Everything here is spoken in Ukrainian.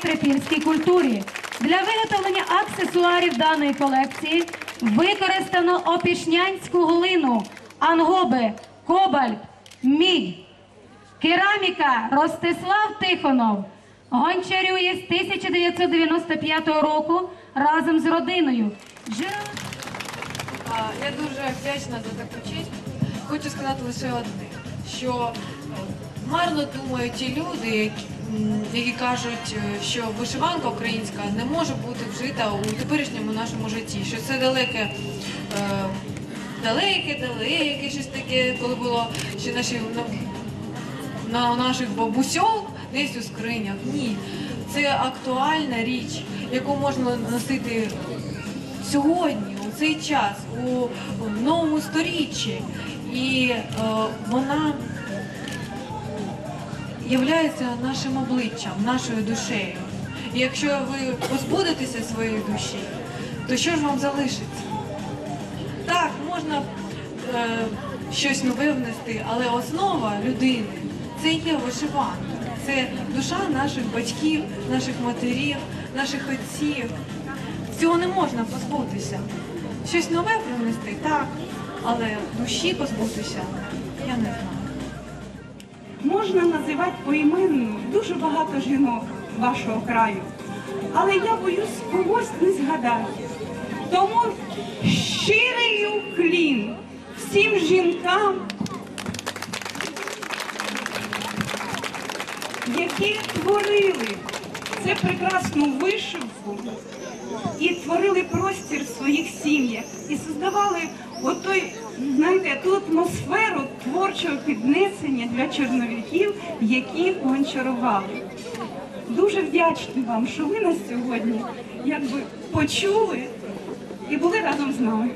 Трипільській культурі. Для виготовлення аксесуарів даної колекції використано опішнянську глину, ангоби, кобальт, мідь. Кераміка Ростислав Тихонов гончарює з 1995 року разом з родиною. Я дуже вдячна за таку честь. Хочу сказати лише одне, що марно думають ті люди, які, кажуть, е, що вишиванка українська не може бути вжита у теперішньому нашому житті, що це далеке. е, Далеке, далеке, щось таке, коли було ще наші на, на наших бабусьок десь у скринях. Ні, це актуальна річ, яку можна носити сьогодні, у цей час, у, в новому сторіччі. І е, вона являється нашим обличчям, нашою душею. І якщо ви позбудетеся своєї душі, то що ж вам залишиться? Так, можна е, щось нове внести, але основа людини це є вишиванка. Це душа наших батьків, наших матерів, наших отців. Цього не можна позбутися. Щось нове привнести, так, але душі позбутися я не знаю. Можна називати поіменно дуже багато жінок вашого краю, але я боюсь когось не згадати. Тому щирий уклін всім жінкам, які творили це прекрасну вишивку і творили простір в своїх сім'ях, і создавали отой, знаєте, ту атмосферу творчого піднесення для чорновиків, які гончарували. Дуже вдячні вам, що ви нас сьогодні якби почули і були разом з нами.